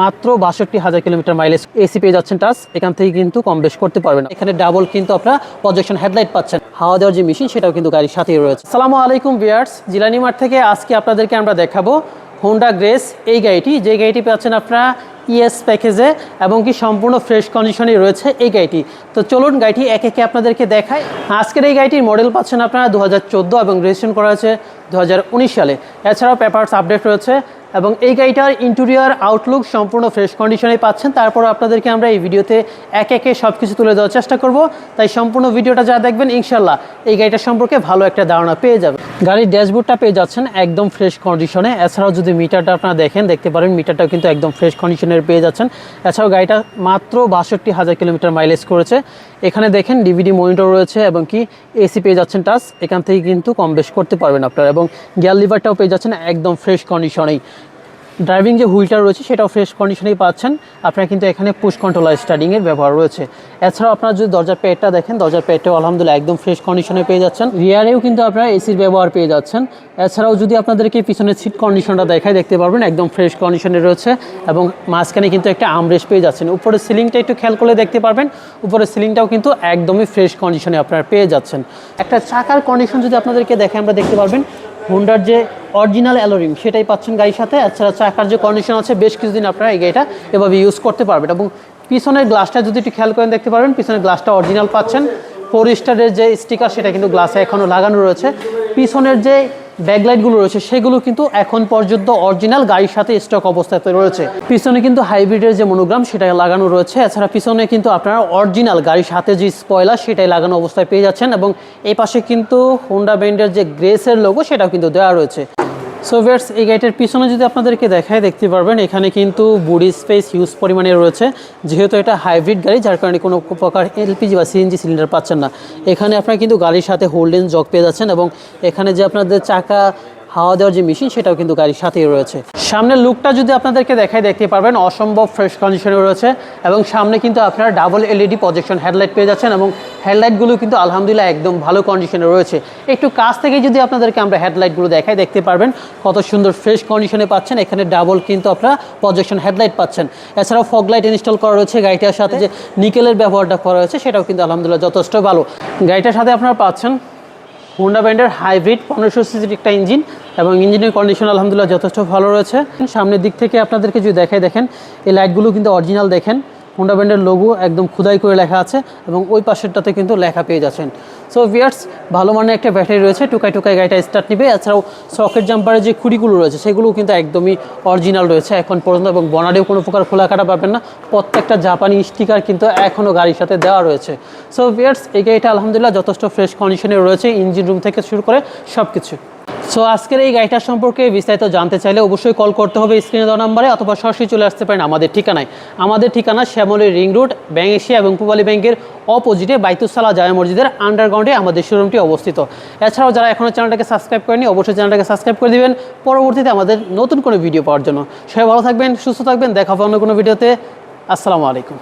মাত্র বাষট্টি হাজার কিলোমিটার মাইলেজ এসি পেয়ে যাচ্ছেন টাচ এখান থেকে কিন্তু কম বেশ করতে পারবেন এখানে ডাবল কিন্তু আপনারা প্রজেকশন হেডলাইট পাচ্ছেন। হাওয়া দেওয়ার যে মেশিন সেটাও কিন্তু গাড়ির সাথেই রয়েছে। সালামু আলাইকুম বিয়ার্স জিলানি মার্ট থেকে আজকে আপনাদেরকে আমরা দেখাবো হোন্ডা গ্রেস এই গাড়িটি। যে গাড়িটি পাচ্ছেন আপনারা ইএস প্যাকেজে এবং কি সম্পূর্ণ ফ্রেশ কন্ডিশনে রয়েছে এই গাড়িটি। তো চলুন গাড়িটি একে একে আপনাদেরকে দেখায় আজকের এই গাড়িটির মডেল পাচ্ছেন আপনারা দু হাজার চোদ্দ এবং রেজিস্ট্রেশন করা হয়েছে দু হাজার উনিশ সালে। এছাড়াও পেপারস আপডেট রয়েছে এবং এই গাড়িটার ইন্টেরিয়ার আউটলুক সম্পূর্ণ ফ্রেশ কন্ডিশনে পাচ্ছেন। তারপর আপনাদেরকে আমরা এই ভিডিওতে এক একে সব কিছু তুলে দেওয়ার চেষ্টা করব। তাই সম্পূর্ণ ভিডিওটা যা দেখবেন ইনশাল্লাহ এই গাড়িটা সম্পর্কে ভালো একটা ধারণা পেয়ে যাবে গাড়ির ড্যাশবোর্ডটা পেয়ে যাচ্ছেন একদম ফ্রেশ কন্ডিশনে এছাড়াও যদি মিটারটা আপনারা দেখেন, দেখতে পারেন মিটারটাও কিন্তু একদম ফ্রেশ কন্ডিশনের পেয়ে যাচ্ছেন। এছাড়াও গাড়িটা মাত্র বাষট্টি হাজার কিলোমিটার মাইলেজ করেছে। এখানে দেখেন ডিভিডি মনিটর রয়েছে এবং কি এসি পেয়ে যাচ্ছেন টাচ এখান থেকে কিন্তু কম বেশ করতে পারবেন আপনারা গিয়ার লিভারটাও পেয়ে যাচ্ছেন একদম ফ্রেশ কন্ডিশনেই ড্রাইভিং যে হুইলটা রয়েছে, সেটাও ফ্রেশ কন্ডিশনেই পাচ্ছেন। আপনারা কিন্তু এখানে পুশ কন্ট্রোলার স্টার্টিংয়ের ব্যবহার রয়েছে। এছাড়াও আপনার যদি দরজার পেটটা দেখেন, দরজার পেটটাও আলহামদুলিল্লাহ একদম ফ্রেশ কন্ডিশনে পেয়ে যাচ্ছেন। রিয়ারেও কিন্তু আপনারা এসির ব্যবহার পেয়ে যাচ্ছেন। এছাড়াও যদি আপনাদেরকে পিছনের সিট কন্ডিশনটা দেখায় দেখতে পারবেন একদম ফ্রেশ কন্ডিশনে রয়েছে এবং মাঝখানে কিন্তু একটা আমরেশ পেয়ে যাচ্ছেন। উপরের সিলিংটা একটু খেয়াল করলে দেখতে পারবেন, উপরের সিলিংটাও কিন্তু একদমই ফ্রেশ কন্ডিশনে আপনারা পেয়ে যাচ্ছেন। একটা চাকার কন্ডিশন যদি আপনাদেরকে দেখে, আমরা দেখতে পারবেন হোন্ডার যে অরিজিনাল অ্যালোরিম সেটাই পাচ্ছেন গাড়ির সাথে। আচ্ছা চাকার যে কন্ডিশন আছে, বেশ কিছুদিন আপনারা এই গাড়িটা এভাবে ইউজ করতে পারবেন এবং পিছনের গ্লাসটা যদি একটু খেয়াল করেন, দেখতে পারবেন, পিছনের গ্লাসটা অরিজিনাল পাচ্ছেন। ফোর স্টারের যে স্টিকার সেটা কিন্তু গ্লাসে এখনও লাগানো রয়েছে। পিছনের যে ব্যাকলাইটগুলো রয়েছে, সেগুলো কিন্তু এখন পর্যন্ত অরিজিনাল গাড়ির সাথে স্টক অবস্থাতে রয়েছে। পিছনে কিন্তু হাইব্রিডের যে মনোগ্রাম সেটা লাগানো রয়েছে। এছাড়া পিছনে কিন্তু আপনারা অরিজিনাল গাড়ির সাথে যে স্পয়লার সেটাই লাগানো অবস্থায় পেয়ে যাচ্ছেন এবং এই পাশে কিন্তু হোন্ডা ব্র্যান্ডের যে গ্রেসের লোগো সেটাও কিন্তু দেওয়া রয়েছে। সো ভিয়ার্স এই গাড়িটার পিছনে যদি আপনাদেরকে দেখায়, দেখতে পারবেন, এখানে কিন্তু বুড়ি স্পেস ইউজ পরিমাণে রয়েছে। যেহেতু এটা হাইব্রিড গাড়ি, যার কারণে কোনো প্রকার এলপিজি বা সিএনজি সিলিন্ডার পাচ্ছেন না। এখানে আপনারা কিন্তু গাড়ির সাথে হোল্ডেন জগ পেয়ে যাচ্ছেন এবং এখানে যে আপনাদের চাকা হাওয়া দেওয়ার যে মেশিন সেটাও কিন্তু গাড়ির সাথেই রয়েছে। সামনের লুকটা যদি আপনাদেরকে দেখায় দেখতে পারবেন অসম্ভব ফ্রেশ কন্ডিশনে রয়েছে এবং সামনে কিন্তু আপনারা ডাবল এলইডি প্রজেকশন হেডলাইট পেয়ে যাচ্ছেন এবং হেডলাইটগুলো কিন্তু আলহামদুলিল্লাহ একদম ভালো কন্ডিশনে রয়েছে। একটু কাছ থেকে যদি আপনাদেরকে আমরা হেডলাইটগুলো দেখাই দেখতে পারবেন কত সুন্দর ফ্রেশ কন্ডিশনে পাচ্ছেন। এখানে ডাবল কিন্তু আপনারা প্রজেকশন হেডলাইট পাচ্ছেন। এছাড়াও ফগ লাইট ইনস্টল করা রয়েছে গাড়িটার সাথে যে নিকেলের ব্যবহারটা করা হয়েছে সেটাও কিন্তু আলহামদুলিল্লাহ যথেষ্ট ভালো। গাড়িটার সাথে আপনারা পাচ্ছেন হোন্ডা ব্র্যান্ডের হাইব্রিড পনেরোশো সিসির একটা ইঞ্জিন এবং ইঞ্জিনের কন্ডিশন আলহামদুলিল্লাহ যথেষ্ট ভালো রয়েছে। সামনের দিক থেকে আপনাদেরকে যদি দেখাই দেখেন, এই লাইটগুলো কিন্তু অরিজিনাল দেখেন। হোন্ডা ব্র্যান্ডের লোগো একদম খুদাই করে লেখা আছে এবং ওই পাশেরটাতে কিন্তু লেখা পেয়ে যাচ্ছেন। সো ভিয়ার্স ভালো মানের একটা ব্যাটারি রয়েছে, টুকাই টুকাই গাড়িটা স্টার্ট নিবে। এছাড়াও সকেট জাম্পারের যে খুঁড়িগুলো রয়েছে, সেগুলোও কিন্তু একদমই অরিজিনাল রয়েছে এখন পর্যন্ত এবং বনারেও কোনো প্রকার খোলা কাটা পাবেন না। প্রত্যেকটা জাপানি স্টিকার কিন্তু এখনও গাড়ির সাথে দেওয়া রয়েছে। সো ভিয়ার্স এই গাড়িটা আলহামদুলিল্লাহ যথেষ্ট ফ্রেশ কন্ডিশনে রয়েছে ইঞ্জিন রুম থেকে শুরু করে সব কিছু সো আজকের এই গাড়িটার সম্পর্কে বিস্তারিত জানতে চাইলে অবশ্যই কল করতে হবে স্ক্রিনে দেওয়া নাম্বারে অথবা সরাসরি চলে আসতে পারেন আমাদের ঠিকানায়। আমাদের ঠিকানা শ্যামলী রিং রোড, ব্যাংক এশিয়া এবং পূবালী ব্যাংকের অপোজিটে বাইতুসালা জামা মসজিদের আন্ডারগ্রাউন্ডে আমাদের শোরুমটি অবস্থিত। এছাড়াও যারা এখনও চ্যানেলটাকে সাবস্ক্রাইব করেনি অবশ্যই চ্যানেলটাকে সাবস্ক্রাইব করে দেবেন। পরবর্তীতে আমাদের নতুন কোনো ভিডিও পাওয়ার জন্য। সবাই ভালো থাকবেন, সুস্থ থাকবেন। দেখা অন্য কোনো ভিডিওতে আসসালামু আলাইকুম।